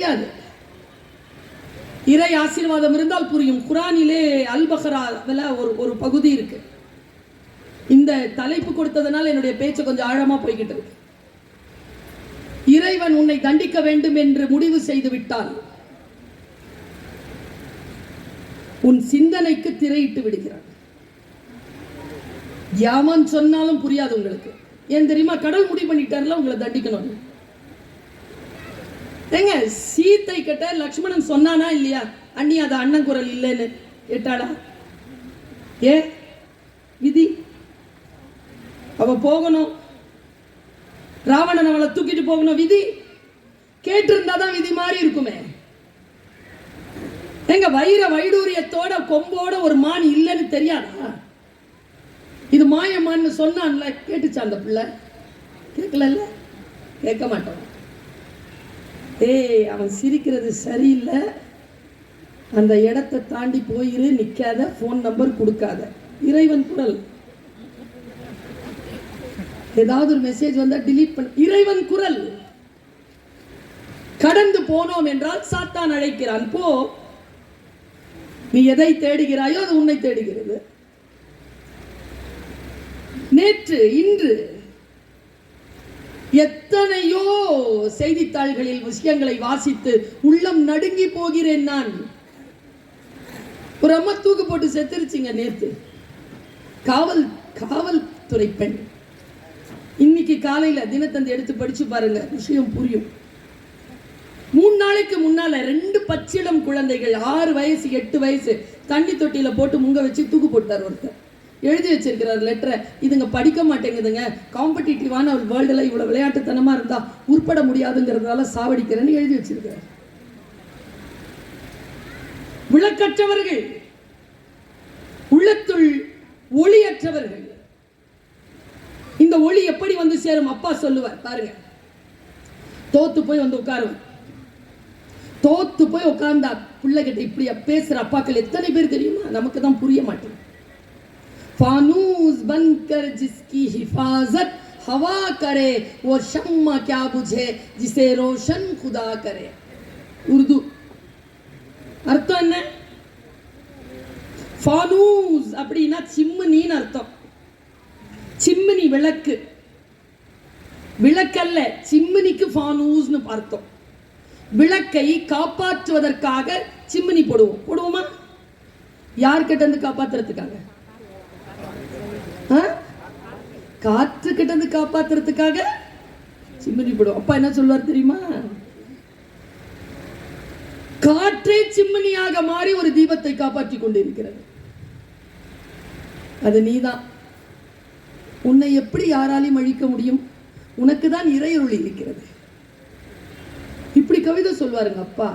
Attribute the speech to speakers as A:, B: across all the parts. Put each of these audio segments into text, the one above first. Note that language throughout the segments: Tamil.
A: தெரியாது இறை ஆசீர்வாதம் இருந்தால் புரியும். குரானிலே அல்பஹரா ஒரு ஒரு பகுதி இருக்கு. இந்த தலைப்பு கொடுத்ததுனால என்னுடைய பேச்சு கொஞ்சம் ஆழமா போய்கிட்டு இருக்கு. இறைவன் உன்னை தண்டிக்க வேண்டும் என்று முடிவு செய்து விட்டால் உன் சிந்தனைக்கு திரையிட்டு விடுகிறான். யாமன் சொன்னாலும் புரியாது உங்களுக்கு. ஏன் தெரியுமா? கடவுள் முடிவு பண்ணிட்டார்ல உங்களை தண்டிக்கணும் ஏங்க சீத்தை கிட்ட லக்ஷ்மணன் சொன்னானா இல்லையா? அண்ணி அது அண்ணன் குரல் இல்லைன்னு கேட்டாளா? ஏ விதி அவ போகணும். ராவணன் அவளை தூக்கிட்டு போகணும் விதி. கேட்டிருந்தாதான் விதி மாதிரி இருக்குமே. எங்க வைர வைடூரியத்தோட கொம்போட ஒரு மான் இல்லைன்னு தெரியாதா? இது மாயமான்னு சொன்னான்ல கேட்டுச்சா அந்த பிள்ளை? கேட்கல கேட்க மாட்டோம். ஏய் அவன் சிரிக்கிறது சரியில்லை. அந்த இடத்தை தாண்டி போயிரு நிற்காத ஃபோன் நம்பர் கொடுக்காத. இறைவன் குரல். ஏதாவது ஒரு மெசேஜ் வந்தால் டிலீட் பண்ண. இறைவன் குரல். கடந்து போனோம் என்றால் சாத்தான் அழைக்கிறான். போ. நீ எதை தேடுகிறாயோ அது உன்னை தேடுகிறது. நேற்று இன்று எத்தனையோ செய்தித்தாள்களில் விஷயங்களை வாசித்து உள்ளம் நடுங்கி போகிறேன் நான். ஒரு அம்மா தூக்கு போட்டு செத்துருச்சிங்க நேத்து. காவல் காவல்துறை பெண். இன்னைக்கு காலையில தினத்தந்தி எடுத்து படிச்சு பாருங்க விஷயம் புரியும். மூணு நாளைக்கு முன்னால ரெண்டு பச்சிளம் குழந்தைகள் ஆறு வயசு எட்டு வயசு தண்ணி தொட்டியில போட்டு முங்க வச்சு தூக்கு போட்டார் ஒருத்தர். எழுதி வச்சிருக்கிறார் லெட்டரை இதுங்க படிக்க மாட்டேங்குதுங்க. காம்படிட்டிவான ஒரு வேர்ல்டுல இவ்வளவு விளையாட்டுத்தனமா இருந்தா உட்பட முடியாதுங்கிறதால சாவடிக்கிறேன்னு எழுதி வச்சிருக்கிறார். விளக்கற்றவர்கள் உள்ளத்துள் ஒளியற்றவர்கள். இந்த ஒளி எப்படி வந்து சேரும் அப்பா சொல்லுவார் பாருங்க. தோத்து போய் வந்து உட்காருவார். தோத்து போய் உட்கார்ந்தா பிள்ளைகிட்ட இப்படியா பேசுற அப்பாக்கள் எத்தனை பேர் தெரியுமா? நமக்கு தான் புரிய மாட்டேங்குது. फानूस बनकर जिसकी हिफाजत हवा करे वो शम्मा क्या बुझे जिसे रोशन खुदा करे உருது அர்த்தம் என்ன ஃபானூஸ் அப்படின்னா சிம்மினின்னு அர்த்தம் சிம்மினி விளக்கு விளக்கல்ல சிம்மினிக்கு ஃபானூஸ்னு அர்த்தம் விளக்கை காப்பாற்றுவதற்காக சிம்மினி போடுவோம் போடுவோமா யார்கிட்ட இருந்து காப்பாத்துறதுக்காக காற்று கிட்ட இருந்து காப்பாத்துறதுக்காக சிம்மினி அப்பா என்ன சொல்வார் தெரியுமா? காற்றே சிம்மினியாக மாறி ஒரு தீபத்தை காப்பாற்றி கொண்டிருக்கிறது. அது நீதான். உன்னை எப்படி யாராலையும் அழிக்க முடியும்? உனக்கு தான் இறையொளி இருக்கிறது. இப்படி கவிதை சொல்வாருங்க அப்பா.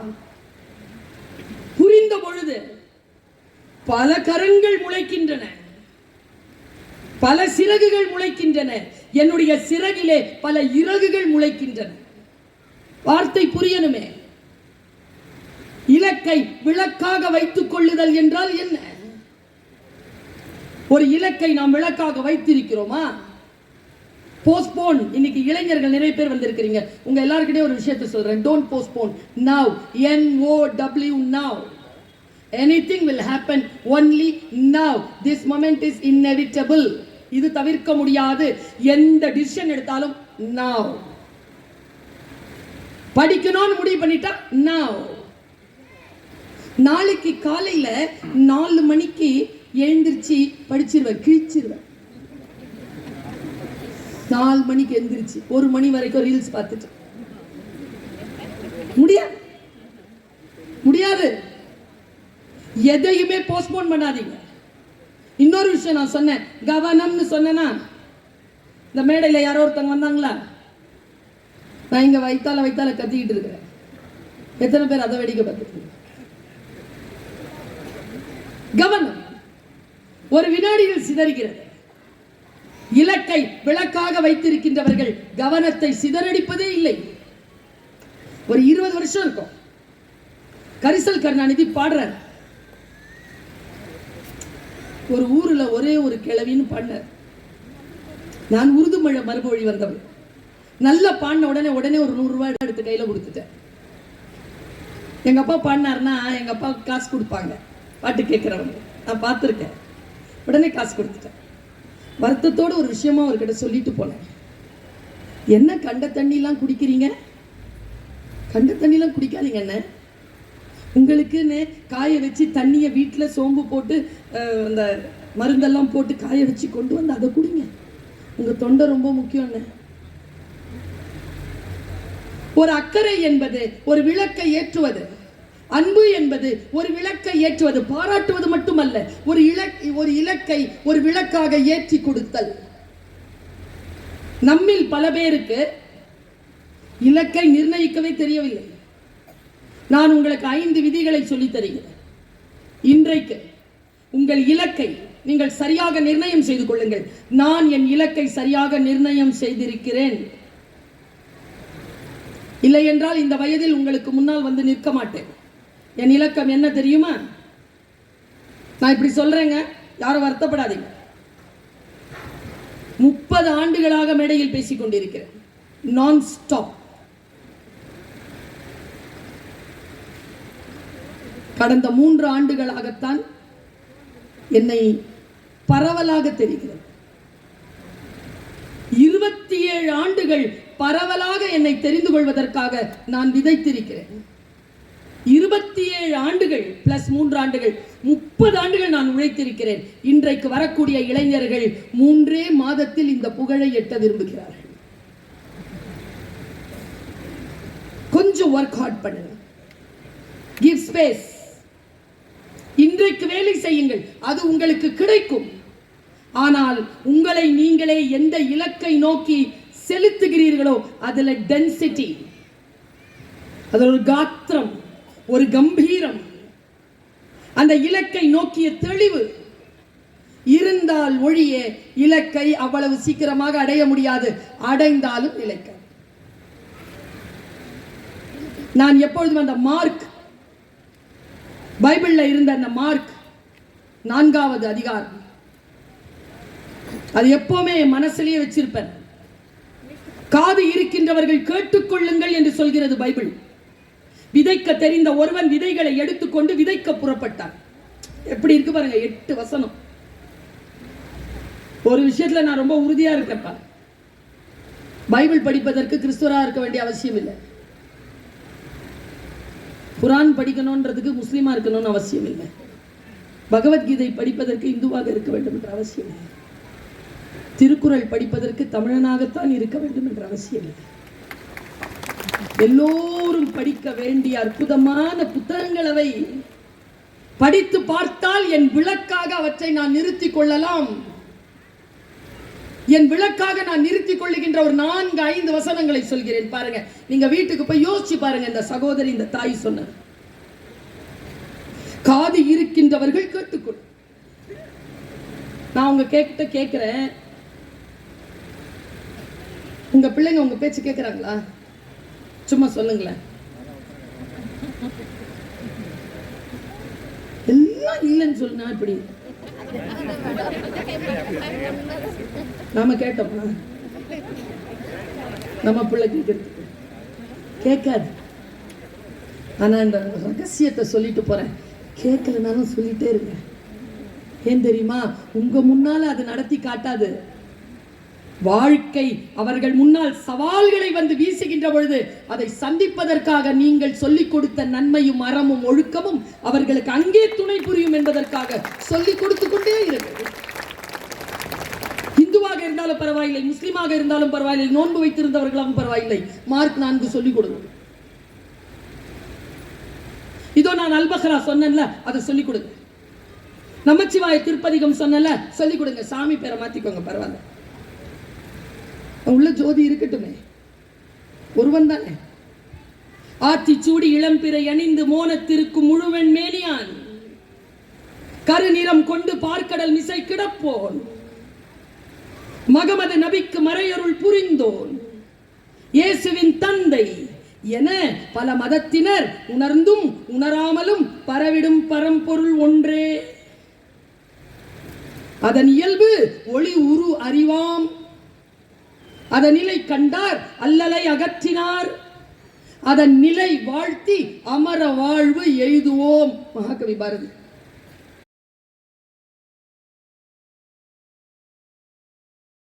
A: புரிந்த பொழுது பல கரங்கள் முளைக்கின்றன. பல சிறகுகள் முளைக்கின்றன. என்னுடைய சிறகிலே பல இறகுகள் முளைக்கின்றன. வார்த்தை புரியணுமே? இலக்கை விளக்காக வைத்துக் கொள்ளுதல் என்றால் என்ன? ஒரு இலக்கை நாம் விளக்காக வைத்திருக்கிறோமா? போஸ்ட்போன் இன்னைக்கு இளைஞர்கள் நிறைய பேர் வந்திருக்கிறீங்க. உங்க எல்லாருக்கிட்டே ஒரு விஷயத்தை சொல்றேன். Don't postpone now N O W now anything will happen only now this moment is inevitable இது தவிர்க்க முடியாது. எந்த டிசிஷன் எடுத்தாலும் நாவ் படிக்கணும்னு முடிவு பண்ணிட்டா நாவ் நாளைக்கு காலையில நாலு மணிக்கு எழுந்திருச்சு படிச்சிருவேன் கிழிச்சிருவேன். நாலு மணிக்கு எழுந்திருச்சு ஒரு மணி வரைக்கும் ரீல்ஸ் பார்த்துட்டு. முடியாது. முடியாது. எதையுமே போஸ்ட்போன் பண்ணாதீங்க. இன்னொரு விஷயம் நான் சொன்னேன். கவனம்னு சொன்னேன்னா இந்த மேடையில யாரோ ஒருத்தவங்க வந்தாங்களா? நான் இங்கே வைத்தால வைத்தால கத்திக்கிட்டு இருக்கிறேன். எத்தனை பேர் அதை வெடிக்க பார்த்துருக்கீங்க கவனம். ஒரு வினாடியில் சிதறுகிறது. இலக்கை விளக்காக வைத்திருக்கின்றவர்கள் கவனத்தை சிதறடிப்பதே இல்லை. ஒரு இருபது வருஷம் இருக்கும். கரிசல் கருணாநிதி பாடுறார். ஒரு ஊரில் ஒரே ஒரு கிழவின்னு பாடினார். நான் உருது மழை மறுமொழி வந்தவன். நல்லா பாடின உடனே உடனே ஒரு நூறுரூவா எடுத்து கையில் கொடுத்துட்டேன். எங்கள் அப்பா பாடினாருன்னா எங்கள் அப்பா காசு கொடுப்பாங்க. பாட்டு கேட்குறவங்க. நான் பார்த்துருக்கேன். உடனே காசு கொடுத்துட்டேன். வருத்தத்தோட ஒரு விஷயமா அவர்கிட்ட சொல்லிட்டு போனேன். என்ன கண்ட தண்ணிலாம் குடிக்கிறீங்க? கண்ட தண்ணிலாம் குடிக்காதீங்க என்ன உங்களுக்குன்னு காய வச்சு தண்ணியை வீட்டில் சோம்பு போட்டு அந்த மருந்தெல்லாம் போட்டு காய வச்சு கொண்டு வந்து அதை குடிங்க. உங்கள் தொண்டை ரொம்ப முக்கியம்னு. ஒரு அக்கறை என்பது ஒரு விளக்கை ஏற்றுவது. அன்பு என்பது ஒரு விளக்கை ஏற்றுவது. பாராட்டுவது மட்டுமல்ல ஒரு இலக் ஒரு இலக்கை ஒரு விளக்காக ஏற்றி கொடுத்தல். நம்மில் பல பேருக்கு இலக்கை நிர்ணயிக்கவே தெரியவில்லை. நான் உங்களுக்கு ஐந்து விதிகளை சொல்லித் தருகிறேன். இன்றைக்கு உங்கள் இலக்கை நீங்கள் சரியாக நிர்ணயம் செய்து கொள்ளுங்கள். நான் என் இலக்கை சரியாக நிர்ணயம் செய்திருக்கிறேன். இல்லை என்றால் இந்த வயதில் உங்களுக்கு முன்னால் வந்து நிற்க மாட்டேன். என் இலக்கம் என்ன தெரியுமா? நான் இப்படி சொல்றேங்க யாரும் வருத்தப்படாதீங்க. முப்பது ஆண்டுகளாக மேடையில் பேசிக் கொண்டிருக்கிறேன். நான் ஸ்டாப் கடந்த மூன்று ஆண்டுகளாகத்தான் என்னை பரவலாக தெரிகிறது. இருபத்தி ஏழு ஆண்டுகள் பரவலாக என்னை தெரிந்து கொள்வதற்காக நான் விதைத்திருக்கிறேன். இருபத்தி ஏழு ஆண்டுகள் பிளஸ் மூன்று ஆண்டுகள் முப்பது ஆண்டுகள் நான் உழைத்திருக்கிறேன். இன்றைக்கு வரக்கூடிய இளைஞர்கள் மூன்றே மாதத்தில் இந்த புகழை எட்ட விரும்புகிறார்கள். கொஞ்சம் ஒர்க் ஹார்ட் பண்ணுங்க. கிவ் ஸ்பேஸ் இன்றைக்கு வேலை செய்யுங்கள். அது உங்களுக்கு கிடைக்கும். ஆனால் உங்களை நீங்களே எந்த இலக்கை நோக்கி செலுத்துகிறீர்களோ அதுல டென்சிட்டி அதில் ஒரு காத்திரம் ஒரு கம்பீரம். அந்த இலக்கை நோக்கிய தெளிவு. இருந்தால் ஒழிய இலக்கை அவ்வளவு சீக்கிரமாக அடைய முடியாது. அடைந்தாலும் இலக்கை. நான் எப்பொழுதும் அந்த மார்க் பைபிளில் இருந்த அந்த மார்க் நான்காவது அதிகாரம். அது எப்போவுமே என் மனசுலேயே வச்சிருப்பேன். காது இருக்கின்றவர்கள் கேட்டுக்கொள்ளுங்கள் என்று சொல்கிறது பைபிள். விதைக்க தெரிந்த ஒருவன் விதைகளை எடுத்துக்கொண்டு விதைக்க புறப்பட்டான். எப்படி இருக்கு பாருங்க எட்டு வசனம். ஒரு விஷயத்துல நான் ரொம்ப உறுதியா இருக்கேன்ப்பா பைபிள் படிப்பதற்கு கிறிஸ்துவராக இருக்க வேண்டிய அவசியம் இல்லை. குரான் படிக்கணுன்றதுக்கு முஸ்லீமா இருக்கணும்னு அவசியம் இல்லை. பகவத்கீதை படிப்பதற்கு இந்துவாக இருக்க வேண்டும் என்ற அவசியம் இல்லை. திருக்குறள் படிப்பதற்கு தமிழனாகத்தான் இருக்க வேண்டும் என்ற அவசியம் இல்லை. எல்லோரும் படிக்க வேண்டிய அற்புதமான புத்தகங்களவை படித்து பார்த்தால் என் விளக்காக அவற்றை நான் நிறுத்திக் கொள்ளலாம். என் விளக்காக நான் நிறுத்திக் கொள்ளுகின்ற ஒரு நான்கு ஐந்து வசனங்களை சொல்கிறேன். பாருங்க. நீங்க வீட்டுக்கு போய் யோசிச்சு பாருங்க இந்த சகோதரி இந்த தாய் சொன்ன காது இருக்கின்றவர்கள் கேட்டுக்கொள். நான் உங்க கேட்ட கேட்கிறேன் உங்க பிள்ளைங்க உங்க பேச்சு கேட்கிறாங்களா சும்மா சொல்லுங்களேன். எல்லாம் இல்லைன்னு சொல்லுனா இப்படி நாம கேட்டோமா? நம்ம பிள்ளை கேட்கறதுக்கு. கேட்காது. ஆனா இந்த ரகசியத்தை சொல்லிட்டு போறேன். கேட்கலனாலும் சொல்லிட்டே இருங்க. ஏன் தெரியுமா? உங்க முன்னால அது நடத்தி காட்டாது. வாழ்க்கை அவர்கள் முன்னால் சவால்களை வந்து வீசுகின்ற பொழுது அதை சந்திப்பதற்காக நீங்கள் சொல்லிக் கொடுத்த நன்மையும் அறமும் ஒழுக்கமும் அவர்களுக்கு அங்கே துணை புரியும் என்பதற்காக சொல்லிக் கொடுத்து கொண்டே இருக்கிறது இந்துவாக இருந்தாலும் பரவாயில்லை முஸ்லிமாக இருந்தாலும் பரவாயில்லை நோன்பு வைத்திருந்தவர்களாகவும் பரவாயில்லை. மார்க் நான்கு சொல்லிக் கொடுங்க. இதோ நான் அல்பஹரா சொன்னேன்ல அதை சொல்லிக் கொடுங்க நமச்சிவாய திருப்பதிகம் சொன்னல சொல்லிக் கொடுங்க. சாமி பேரை மாத்திக்கோங்க பரவாயில்ல. உள்ள ஜோதி இருக்கட்டுமே. ஒருவன் தானே? ஆத்திச்சூடி இளம்பிறை அணிந்து மோனத்திருக்கும் முழுவன் மேனியான். கருநிறம் கொண்டு பார்க்கடல் மிசை கிடப்போன். மகமது நபிக்கு மறையருள் புரிந்தோன். இயேசுவின் தந்தை என பல மதத்தினர் உணர்ந்தும் உணராமலும் பரவிடும் பரம்பொருள் ஒன்றே. அதன் இயல்பு ஒளி உரு அறிவாம். அதன் நிலை கண்டார் அல்லலை அகற்றினார். அதன் நிலை வாழ்த்தி அமர வாழ்வு எய்துவோம். மகாகவி பாரதி.